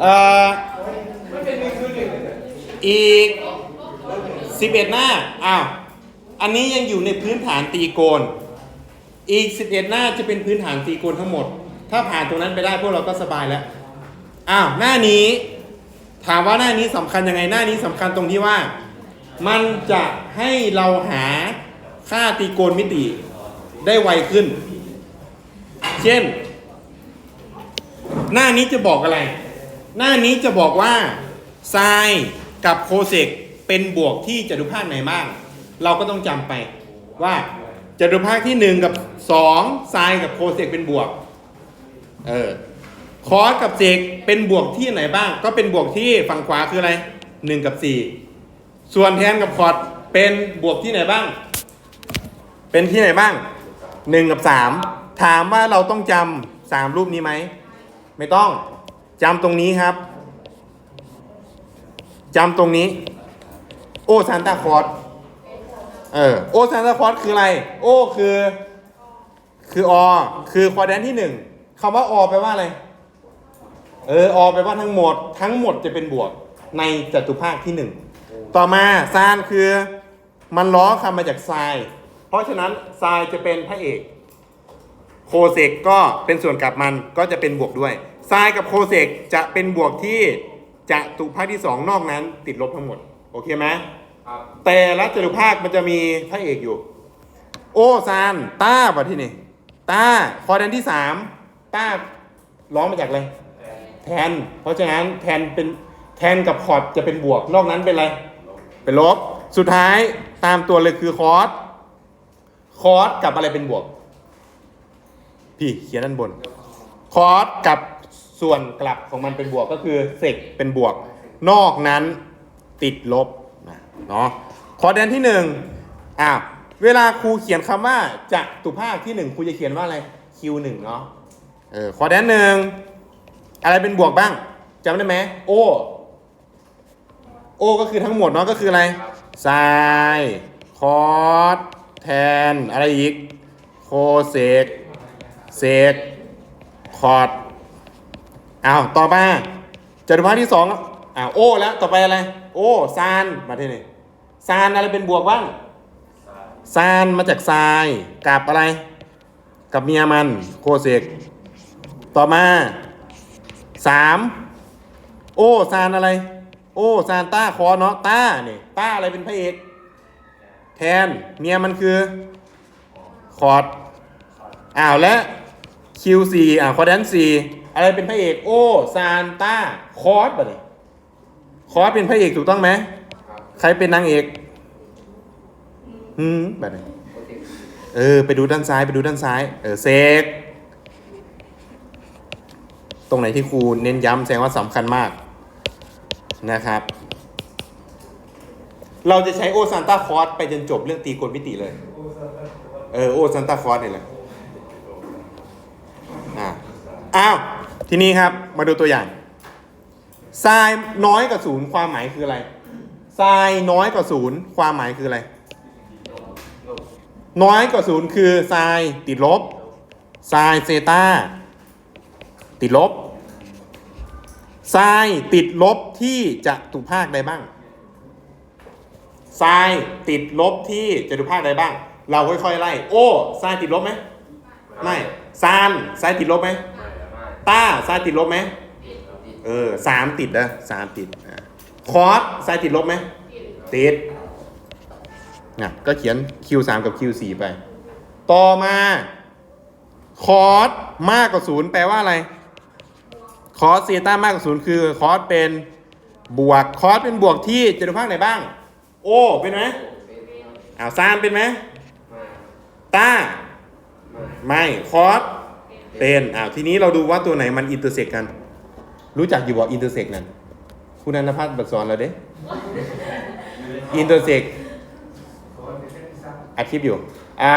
เอ่ออีกสิบเอ็ดหน้า อ้าว อันนี้ยังอยู่ในพื้นฐานตีโกน อีกสิบเอ็ดหน้าจะเป็นพื้นฐานตีโกนทั้งหมด ถ้าผ่านตรงนั้นไปได้พวกเราก็สบายแล้ว อ้าว หน้านี้ ถามว่าหน้านี้สำคัญยังไง หน้านี้สำคัญตรงที่ว่า มันจะให้เราหาค่าตีโกนมิติได้ไวขึ้น เช่น หน้านี้จะบอกอะไร หน้านี้จะบอกว่าไซน์กับโคเซกเป็นบวกที่จตุภาคไหนบ้าง เราก็ต้องจำไปว่าจตุภาคที่ 1 กับ2ไซน์กับโคเซกเป็นบวกเออคอสกับเซกเป็นบวกที่ไหนบ้าง ก็เป็นบวกที่ฝั่งขวาคืออะไร 1 กับ 4 ส่วนแทนกับคอร์ดเป็นบวกที่ไหนบ้าง เป็นที่ไหนบ้าง 1 กับ 3 ถามว่าเราต้องจำสามรูปนี้ไหม ไม่ต้อง จำตรงนี้ครับ จำตรงนี้ โอซานตาคอร์สเออโอซานตาคอร์สคืออะไร โอคือ คืออคือควอแดนที่หนึ่งคำว่าอแปลว่าอะไร เอออแปลว่าทั้งหมด ทั้งหมดจะเป็นบวกในจตุภาคที่หนึ่งต่อมาซานคือมันล้อคำมาจากทราย เพราะฉะนั้นทรายจะเป็นพระเอก โคเซกก็เป็นส่วนกลับมันก็จะเป็นบวกด้วย ทรายกับโคเซกจะเป็นบวกที่จะตุภาคที่ 2 นอกนั้น ติดลบทั้งหมด โอเคไหมครับแต่ละจตุภาคมันจะมีพระเอกอยู่ โอซานต้าป่ะที่นี่ต้าคอแดนที่ 3 ต้าร้องมาจากอะไรแทน เพราะฉะนั้นแทนเป็นแทนกับคอร์ดจะเป็นบวกนอกนั้นเป็นอะไร เป็นลบ สุดท้ายตามตัวเลยคือคอร์สคอร์สกับอะไรเป็นบวก พี่เขียนด้านบน คอร์สกับ ส่วนกลับของมันเป็นบวกก็คือเซกเป็นบวก นอกนั้นติดลบนะเนาะคอร์ดแดนที่หนึ่งอ้าวเวลาครูเขียนคำว่าจะตุภาคที่หนึ่งครูจะเขียนว่าอะไร Q1 เนาะเออคอร์ดแดนหนึ่งอะไรเป็นบวกบ้างจำได้ไหมโอโอก็คือทั้งหมดเนาะก็คืออะไรไซคอสแทน อะไรอีก โคเซกเซกคอร์ด อ้าวต่อมาจตุภาคที่สองอ้าวโอแล้วต่อไปอะไร โอซานมาที่นี่ซานอะไรเป็นบวกบ้างซานมาจากทรายกับอะไร กับเมียมันโคเซกต่อมาสามโอซานอะไร โอซานต้าคอเนาะต้าเนี่ยต้าอะไรเป็นพระเอกแทนเมียมันคือคอร์ดอ้าวและ Q4 อ่าคอร์ดน4 อะไรเป็นพระเอกโอซานต้าคอร์ดบ่เนี่ยคอร์ดเป็นพระเอกถูกต้องไหมคใครเป็นนางเอกหืมแบบนี้เออ ไปดูด้านซ้ายไปดูด้านซ้าย เออเซกตรงไหนที่ครูเน้นย้ำแสดงว่าสำคัญมากนะครับ เราจะใช้โอซานตาคอสไปจนจบเรื่องตีกลมิติเลย เออโอซานตาคอสนี่แหละอ่าอ้าว ทีนี้ครับมาดูตัวอย่างทรายน้อยกว่าศูนย์ความหมายคืออะไรทรายน้อยกว่าศูนย์ความหมายคืออะไร น้อยกว่าศูนย์คือไซน์ติดลบไซน์เซตาติดลบไซน์ติดลบที่จะตุภาคใดบ้างไซน์ติดลบที่จะตุภาคใดบ้าง เราค่อยๆไล่ โอ้ไซน์ติดลบไหมไม่ซานไซน์ติดลบไหม ต้าไซน์ติดลบไหมติดติดเออสามติดนะสามติดอะคอร์สไซน์ติดลบไหมติดนะก็เขียน Q3 กับ Q4 ไป ต่อมาคอร์สมากกว่าศูนย์แปลว่าอะไรคอร์สเซต้ามากกว่าศูนย์คือคอร์สเป็นบวกคอร์สเป็นบวกที่จตุภาคไหนบ้าง โอเป็นไหมเป็นไม่อ้าวซานเป็นไหมไม่ต้า ไม่ไม่คอร์ส เป็นอ้าวทีนี้เราดูว่าตัวไหนมันอินเตอร์เซ็กกัน รู้จักอยู่บออินเตอร์เซ็กนั่นคุณนันทพัฒน์บัตรสอนเราเด้อินเตอร์เซ็กอัดคลิปอยู่อ่า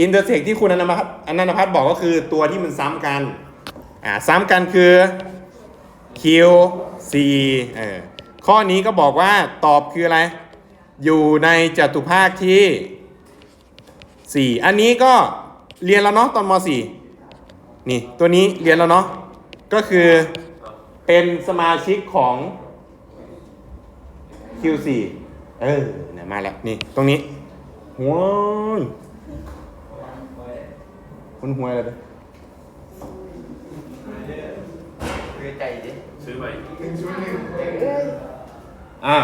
อินเตอร์เซ็กที่คุณนันทพัฒน์อนันทพัฒน์บอกก็คือตัวที่มันซ้ำกันอ่าซ้ำกันคือ Q C เออข้อนี้ก็บอกว่าตอบคืออะไร อยู่ในจตุภาคที่ 4 อันนี้ก็ เรียนแล้วเนาะตอนม .4 นี่ตัวนี้เรียนแล้วเนาะก็คือเป็นสมาชิกของ Q4 เออเนี่ยมาแล้วนี่ตรงนี้หัวยคุณหัวอะไรเด้อคือใจดิซื้อใหม่อะ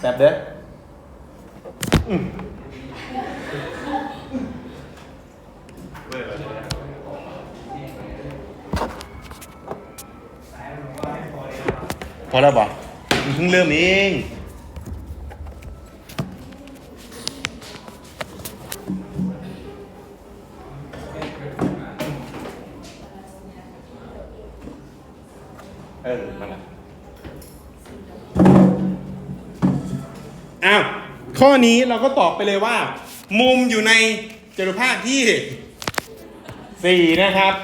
แบบเด้ออืม เมื่อไหร่จะได้ พ อแล้วบ่มันเพิ่งเริ่มเองเออมาละอ้าว ข้อนี้เราก็ตอบไปเลยว่า มุมอยู่ในจตุภาคที่สี่นะครับ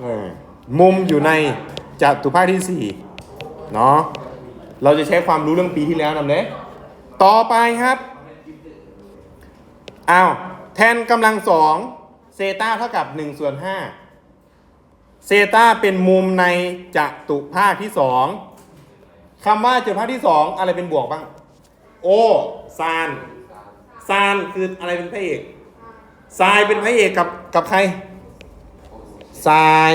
เออมุมอยู่ในจตุภาคที่สี่ เนาะเราจะใช้ความรู้เรื่องปีที่แล้วนำเด้ต่อไปครับอ้าวแทนกำลังสองเซตาเท่ากับ1ส่วน5เซตาเป็นมุมในจัตุภาคที่สองคำว่าจัตุภาคที่สองอะไรเป็นบวกบ้าง โอซานซานคืออะไรเป็นพระเอกทรายเป็นพระเอกกับกับใครทราย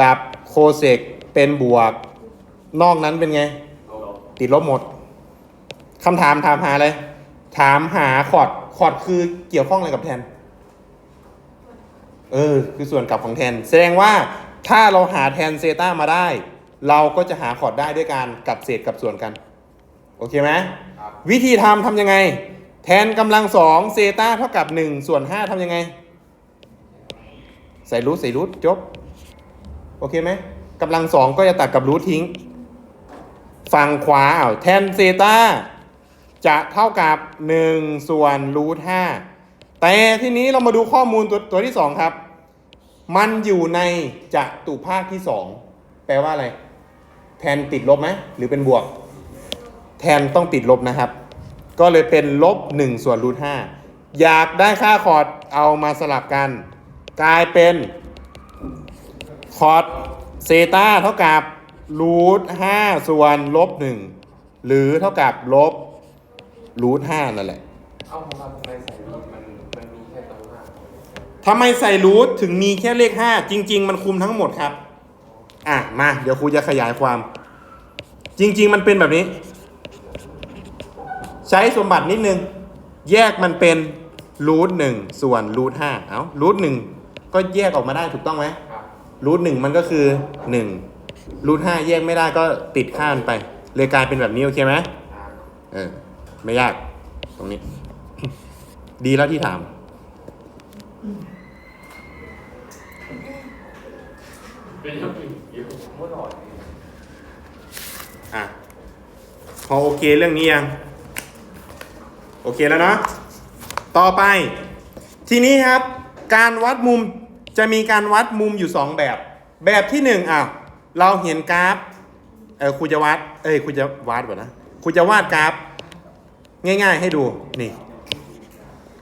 กับโคเซกเป็นบวก นอกนั้นเป็นไง ติดลบหมดคำถามถามหาอะไร ถามหาคอร์ดคอร์ดคือเกี่ยวข้องอะไรกับแทน เออ คือส่วนกลับของแทน แสดงว่าถ้าเราหาแทนเซตามาได้ เราก็จะหาคอร์ดได้ด้วยการกลับเศษกับส่วนกัน โอเคไหมครับวิธีทำทำยังไง แทนกำลังสองเซตาเท่ากับหนึ่งส่วนห้าทำยังไง ใส่รูทใส่รูทจบ โอเคไหมกำลังสองก็จะตัดกับรูททิ้ง ฝั่งขวาอ้าแทนเซตาจะเท่ากับ 1 ส่วนรูทห้าแต่ทีนี้เรามาดูข้อมูลตัวตัวที่ 2 ครับ มันอยู่ในจตุภาคที่ 2 แปลว่าอะไร แทนติดลบไหมหรือเป็นบวก แทนต้องติดลบนะครับ ก็เลยเป็นลบ 1 ส่วนรูทห้าอยากได้ค่าคอร์ดเอามาสลับกัน กลายเป็นคอร์ดเซตาเท่ากับ รูทห้าส่วนลบหนึ่งหรือเท่ากับลบรูทห้านั่นแหละเอาผมทำทำไมใส่รูปมันมันมีแค่ตรงห้าทำไมใส่รูทถึงมีแค่เลข5จริง ๆ มันคุมทั้งหมดครับ อะมาเดี๋ยวครูจะขยายความ จริง ๆ มันเป็นแบบนี้ ใช้สมบัตินิดนึง แยกมันเป็นรูทหนึ่งส่วนรูทห้าเอารูทหนึ่งก็แยกออกมาได้ถูกต้องไหมรูทหนึ่งมันก็คือหนึ่ง รูทห้าแยกไม่ได้ก็ติดข้ามไป เลยกลายเป็นแบบนี้โอเคไหมเออไม่ยาก ตรงนี้ ดีแล้วที่ถามเป็นยังไงอยู่มุดหอดอะ พอโอเคเรื่องนี้ยัง โอเคแล้วเนาะต่อไป ทีนี้ครับ การวัดมุมจะมีการวัดมุมอยู่ 2 แบบ แบบที่1อะ เราเห็นกราฟเออครูจะวัดเอ้ยครูจะวาดก่อนนะครูจะวาดกราฟ ง่าย ๆ ให้ดูนี่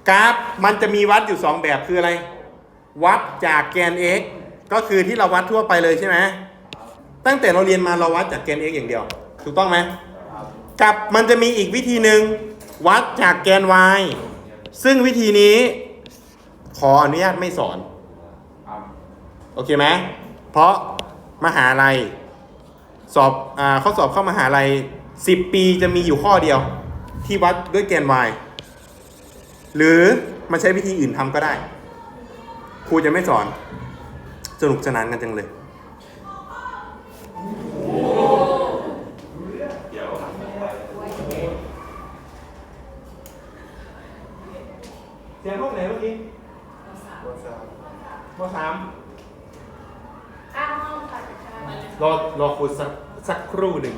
กราฟมันจะมีวัดอยู่2แบบคืออะไร วัดจากแกน x ก็คือที่เราวัดทั่วไปเลยใช่ไหมตั้งแต่เราเรียนมาเราวัดจากแกน x อย่างเดียว ถูกต้องไหมกับมันจะมีอีกวิธีหนึ่งวัดจากแกน y ซึ่งวิธีนี้ขออนุญาตไม่สอน โอเคไหมเพราะ มหาลัย สอบอ่าข้อสอบเข้ามหาลัย10ปีจะมีอยู่ข้อเดียว ที่วัดด้วยแกน y หรือมันใช้วิธีอื่นทำก็ได้ ครูจะไม่สอน สนุกสนานกันจังเลยเดี๋ยวเสียงห้องไหนเมื่อกี้รถสามมสาม อ้าวห้องค่ะจะค่ะ รอรอครูสักสักครู่หนึ่ง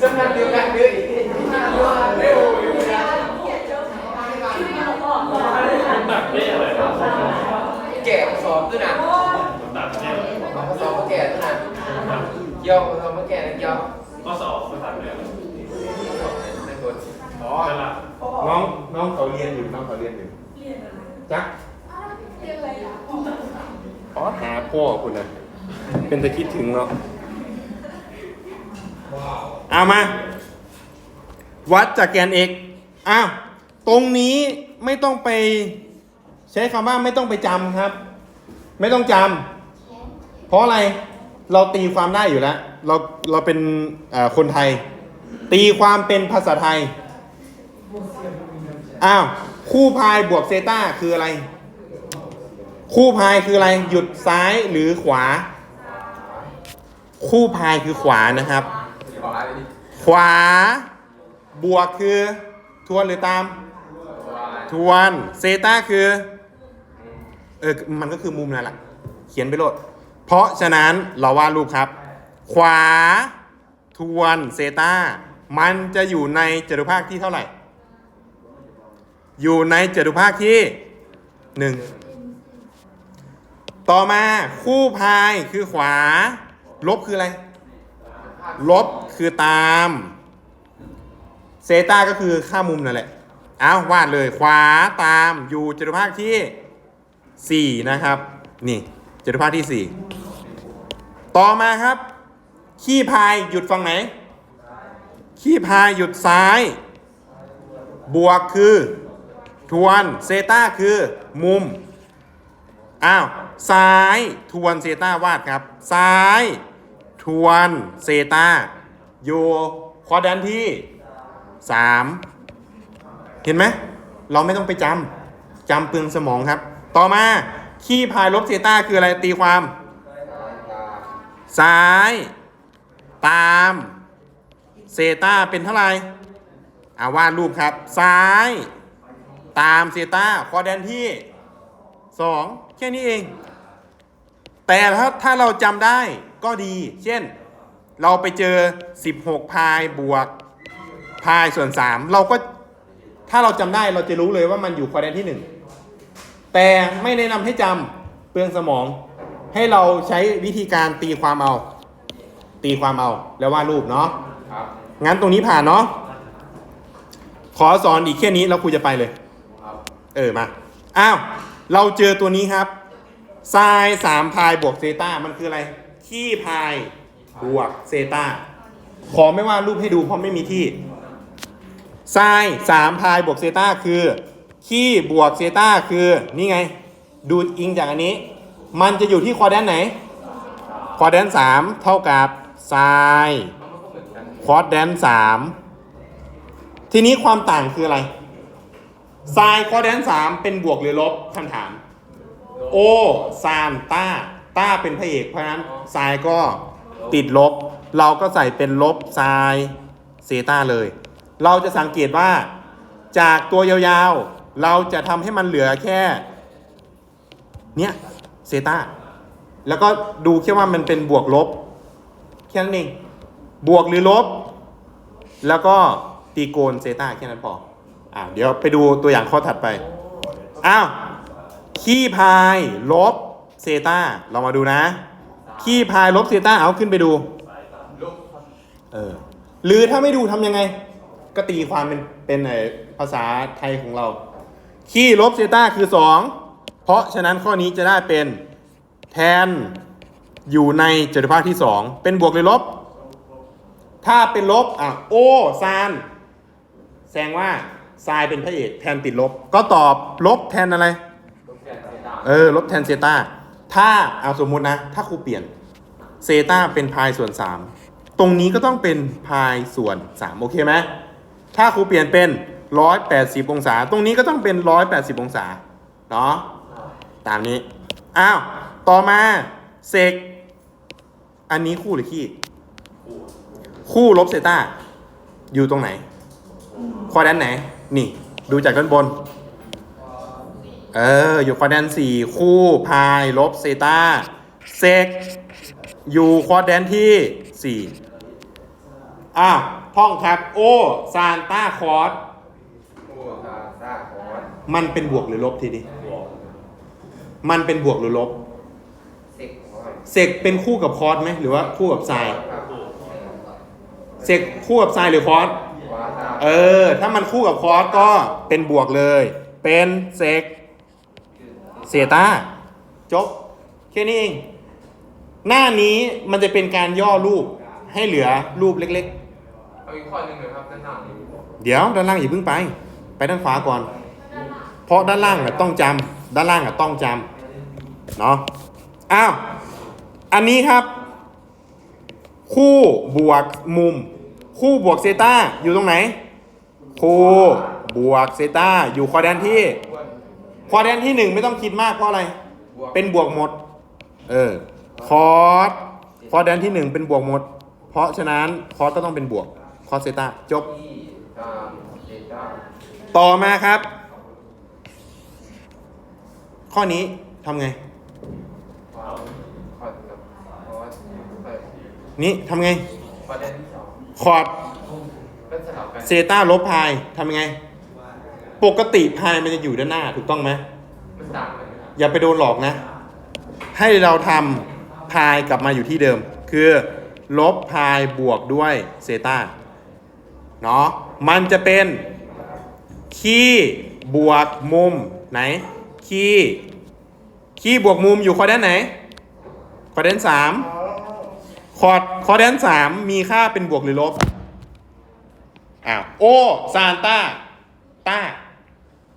สำนักเดียวกันเลยเร็วอยู่นะตัดได้อะไรครับแก่สอบด้วยนะตัดได้อะไรเอาสอบมาแก่ด้วยนะเกี่ยวสอบมาแก่นะเกี่ยวข้อสอบมาซ้อในตัวอ๋อน้องน้องเขาเรียนอยู่น้องเขาเรียนอยู่เรียนอะไร จ๊ะอ๋อหาพ่อคุณนะเป็นตะคิดถึงเนาะเอามา วัดจากแกน x อ้าวตรงนี้ไม่ต้องไป ใช้คำว่าไม่ต้องไปจำครับ ไม่ต้องจำเพราะอะไรเราตีความได้อยู่แล้ว เราเราเป็นคนไทย ตีความเป็นภาษาไทย อ้าว คู่พายบวกเซต้าคืออะไร คู่พายคืออะไร หยุดซ้ายหรือขวา คู่พายคือขวานะครับ ขวา บวกคือ ทวนหรือตาม ทวนเซต้าคือ เออ มันก็คือมุมนั่นแหละ เขียนไปโลด เพราะฉะนั้นเราวาดรูปครับ ขวา ทวนเซต้ามันจะอยู่ในจตุภาคที่เท่าไหร่ อยู่ในจตุภาคที่หนึ่งต่อมาคู่พายคือขวา ลบคืออะไร ลบคือตาม เซต้าก็คือค่ามุมนั่นแหละเอาวาดเลยขวาตามอยู่จตุภาคที่ 4 นะครับ นี่จตุภาคที่ 4 ต่อมาครับ ขี้พายหยุดฝั่งไหน ขี้พายหยุดซ้าย บวกคือ ทวนเซต้าคือมุม อ้าว ซ้ายทวนเซต้าวาดครับ ซ้าย ทวนเซต้าอยู่ควอดแดนที่ 3 เห็นไหม เราไม่ต้องไปจำจำเปลืองสมองครับ ต่อมาขี้พายลบเซต้าคืออะไรตีความ ซ้าย ตามเซต้าเป็นเท่าไหร่อาวาดรูปครับ ซ้าย ตามเซต้าควอแดนที่ 2 แค่นี้เอง แต่ถ้าถ้าเราจำได้ก็ดี เช่น เราไปเจอ 16 พายบวก พายส่วน 3 เราก็ถ้าเราจำได้เราจะรู้เลยว่ามันอยู่ควอแดนที่ 1 แต่ไม่แนะนำให้จำเปลืองสมอง ให้เราใช้วิธีการตีความเอา ตีความเอาแล้ววาดรูปเนาะงั้นตรงนี้ผ่านเนาะขอสอนอีกแค่นี้แล้วครูจะไปเลย เออมา อ้าว เราเจอตัวนี้ครับไซน์สามพายบวกเซตามันคืออะไร ขี้พายบวกเซตาขอไม่ว่าดรูปให้ดูเพราะไม่มีที่ไซน์สามพายบวกเซตาคือ ขี้บวกเซตาคือ นี่ไง ดูอิงจากอันนี้ มันจะอยู่ที่คอแดนไหน คอแดนสามเท่ากับไซน์คอแดนสามทีนี้ความต่างคืออะไร ไซน์คอแดนสามเป็นบวกหรือลบคำถาม โอซานต้าต้าเป็นพระเอกเพราะฉะนั้นไซน์ก็ติดลบ เราก็ใส่เป็นลบไซน์เซต้าเลย เราจะสังเกตว่า จากตัวยาวๆ เราจะทำให้มันเหลือแค่ เนี้ยเซต้าแล้วก็ดูแค่ว่ามันเป็นบวกลบแค่นั้นเองบวกหรือลบ แล้วก็ตีโกนเซต้าแค่นั้นพอ อ่าเดี๋ยวไปดูตัวอย่างข้อถัดไป อ้าว ขี้พายลบเซตาเรามาดูนะ ขี้พายลบเซตาเอาขึ้นไปดู เออ หรือถ้าไม่ดูทำยังไง ก็ตีความเป็นเป็นไอภาษาไทยของเรา ขี้ลบเซตาคือ 2 เพราะฉะนั้นข้อนี้จะได้เป็นแทนอยู่ในจตุภาคที่ 2 เป็นบวกหรือลบ ถ้าเป็นลบ อะ โอซานแสดงว่า ทรายเป็นพระเอกแทนติดลบ ก็ตอบลบแทนอะไรลูกแกนเซต้าเออ ลบแทนเซต้าถ้าเอาสมมุตินะ ถ้าครูเปลี่ยนเซต้าเป็นพายส่วน 3 ตรงนี้ก็ต้องเป็นพายส่วน 3 โอเคไหมถ้าครูเปลี่ยนเป็น 180 องศา ตรงนี้ก็ต้องเป็น 180 องศา เนาะตามนี้ อ้าว ต่อมาเซกอันนี้คู่หรือขี้ คู่ลบเซต้าอยู่ตรงไหน ควอแดนไหน นี่ ดูจากด้านบน เออ อยู่ควอแดนสี่คู่พายลบเซตาเซกอยู่ควอแดนที่สี่อ้าวท่องครับ โอซานต้าคอร์สโอ้ซาซาคอร์สมันเป็นบวกหรือลบทีนี้ มันเป็นบวกหรือลบ เซ็กคอร์สเซกเป็นคู่กับคอร์สไหมหรือว่าคู่กับไซน์ครับเซกคู่กับไซน์หรือคอร์สขวาซา เออ ถ้ามันคู่กับคอร์สก็เป็นบวกเลย เป็นเซกเซตาจบ แค่นี้เอง หน้านี้มันจะเป็นการย่อรูปให้เหลือรูปเล็กเอาอีกข้อหนึ่งเลยครับด้านหน้าๆเดี๋ยวด้านล่างอย่าเพิ่งไป ไปด้านขวาก่อน เพราะด้านล่างอะต้องจำด้านล่างอะต้องจำเนาะอ้าวอันนี้ครับ คู่บวกมุม คู่บวกเซต้าอยู่ตรงไหน คู่บวกเซต้าอยู่คอแดนที่คอแดนที่หนึ่งไม่ต้องคิดมากเพราะอะไร เป็นบวกหมด เออ คอสคอสแดนที่หนึ่งเป็นบวกหมด เพราะฉะนั้นคอสก็ต้องเป็นบวก คอสเซต้าจบ ต่อมาครับ ข้อนี้ทำไง นี่ทำไง คอร์ดเซต้าลบพายทำยังไง ปกติพายมันจะอยู่ด้านหน้าถูกต้องไหมอย่าไปโดนหลอกนะ ให้เราทำพายกลับมาอยู่ที่เดิม คือลบพายบวกด้วยเซต้าเนาะมันจะเป็นคี่บวกมุมไหนคี่คี่บวกมุมอยู่คอดแดนไหนคอดแดนสาม คอร์ดคอร์ดแดนสามมีค่าเป็นบวกหรือลบอ้าวโอซานต้าต้า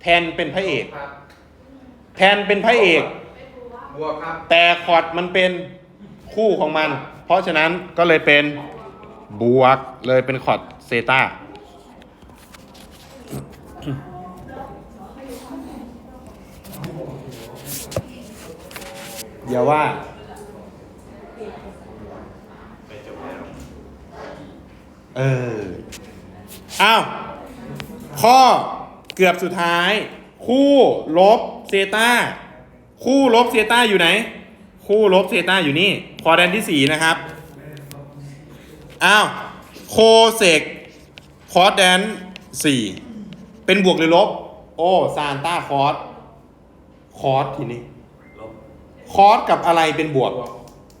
แทนเป็นพระเอก ครับแทนเป็นพระเอก บวกครับแต่คอร์ดมันเป็นคู่ของมัน เพราะฉะนั้นก็เลยเป็นบวกเลยเป็นคอร์ดเซตาอย่าว่า ไปจบแล้ว เอออ้าวข้อเกือบสุดท้าย คู่ลบเซตาคู่ลบเซตาอยู่ไหน คู่ลบเซตาอยู่นี่คอแดนที่4นะครับอ้าวโคเซกคอร์ดแดน4เป็นบวกหรือลบ โอ้ซานต้าคอร์สคอร์สทีนี้ลบคอร์สกับอะไรเป็นบวก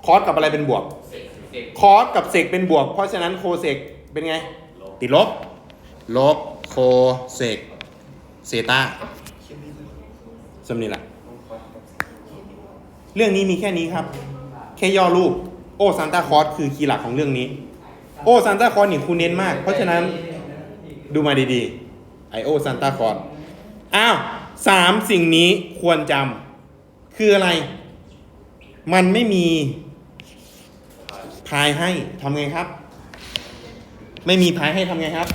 คอร์สกับอะไรเป็นบวกเสกเสกคอสกับเซกเป็นบวก เพราะฉะนั้นโคเซก เป็นไง ติดลบ ลบโคเซกเซตาสำนีละเรื่องนี้มีแค่นี้ครับ แค่ย่อรูป โอซานตาคอสคือคีย์หลักของเรื่องนี้ โอซานตาคอสนี่คุณเน้นมาก เพราะฉะนั้นดูมาดีๆ ไอโอซานตาคอสอ้าวสามสิ่งนี้ควรจำคืออะไร มันไม่มีพายให้ทำไงครับ ไม่มีพายให้ทำไงครับ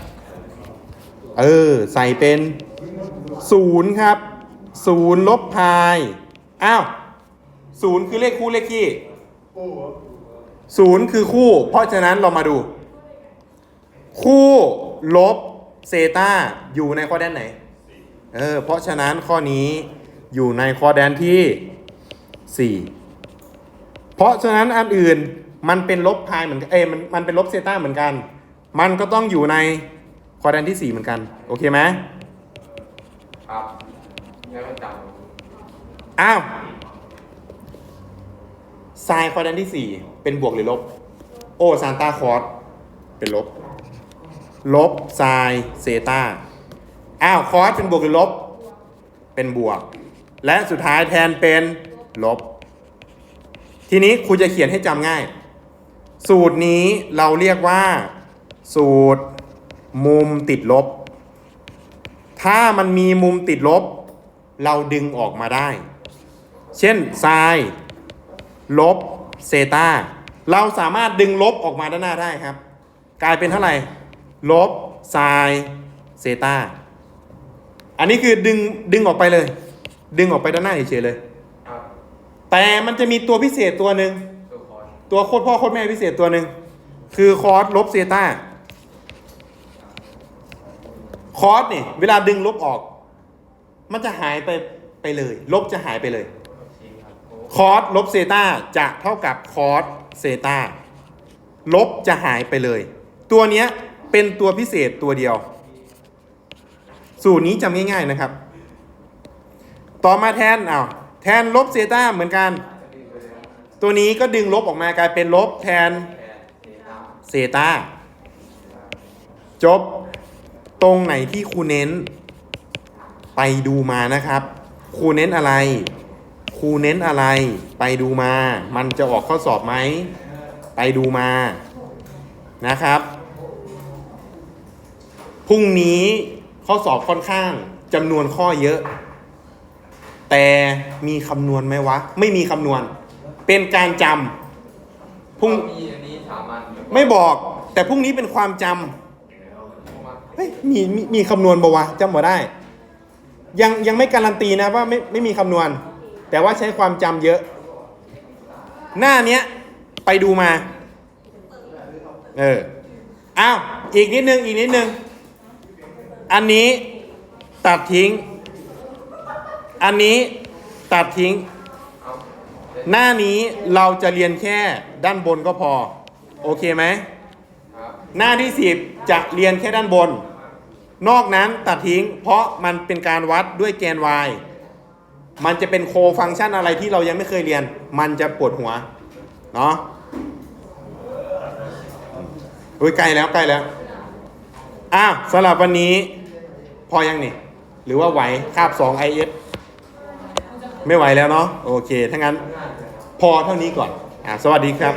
เออ ใส่เป็นศูนย์ครับศูนย์ลบพาย อ้าวศูนย์คือเลขคู่เลขคี่ศูนย์คือคู่ เพราะฉะนั้นเรามาดู คู่ลบเซตาอยู่ในข้อแดนไหน เออ เพราะฉะนั้นข้อนี้อยู่ในข้อแดนที่4เพราะฉะนั้นอันอื่นมันเป็นลบพายเหมือนเอ้มันมันเป็นลบเซตาเหมือนกัน มันก็ต้องอยู่ในคอแดนที่ 4 เหมือนกัน โอเคไหมครับแล้วก็จอ้าวไซน์คอแดนที่ 4 เป็นบวกหรือลบ โอซานตาคอร์สเป็นลบ ลบไซน์เซตาอ้าวคอร์สเป็นบวกหรือลบ เป็นบวก และสุดท้ายแทนเป็นลบ ทีนี้ครูจะเขียนให้จำง่าย สูตรนี้เราเรียกว่า สูตร มุมติดลบ ถ้ามันมีมุมติดลบ เราดึงออกมาได้ เช่นไซน์ลบเซตาเราสามารถดึงลบออกมาด้านหน้าได้ครับ กลายเป็นเท่าไหร่ ลบไซน์เซตาอันนี้คือดึงดึงออกไปเลย ดึงออกไปด้านหน้าเฉยๆเลยำครับแต่มันจะมีตัวพิเศษตัวหนึ่งตัวคอนตัวโคตรพ่อโคตรแม่พิเศษตัวหนึ่งคือคอร์สลบเซตา คอร์สเนี่ยเวลาดึงลบออก มันจะหายไปไปเลย ลบจะหายไปเลย คอร์สลบเซตาจะเท่ากับคอร์สเซตาลบจะหายไปเลย ตัวเนี้ยเป็นตัวพิเศษตัวเดียว สูตรนี้จำง่ายๆนะครับ ต่อมาแทนอ้าวแทนลบเซตาเหมือนกัน ตัวนี้ก็ดึงลบออกมากลายเป็นลบแทนเดต้าเซตาจบ ตรงไหนที่ครูเน้น ไปดูมานะครับครูเน้นอะไรคครูเน้นอะไร ไปดูมา มันจะออกข้อสอบไหม ไปดูมานะครับ พรุ่งนี้ข้อสอบค่อนข้างจำนวนข้อเยอะ แต่มีคำนวณไหมวะ ไม่มีคำนวณ เป็นการจำพรุ่งมีอันนี้สามัญไม่บอก แต่พรุ่งนี้เป็นความจำเฮ้ยมีมีมีคำนวณบ่วะจำบ่ได้ ยังยังไม่การันตีนะว่าไม่ไม่มีคำนวณ แต่ว่าใช้ความจำเยอะ หน้าเนี้ยไปดูมา เอออ้าวอีกนิดนึงอีกนิดนึง อันนี้ตัดทิ้ง อันนี้ตัดทิ้ง หน้านี้เราจะเรียนแค่ด้านบนก็พอ โอเคไหม หน้าที่10จะเรียนแค่ด้านบน นอกนั้นตัดทิ้ง เพราะมันเป็นการวัดด้วยแกน y มันจะเป็นโคฟังก์ชันอะไรที่เรายังไม่เคยเรียน มันจะปวดหัว เนาะอุ้ยใกล้แล้วใกล้แล้วอ้าวสำหรับวันนี้ พอยังนี่ หรือว่าไหวคาบ2 IS ไม่ไหวแล้วเนาะโอเค ถ้างั้นพอเท่านี้ก่อนอ่าสวัสดีครับ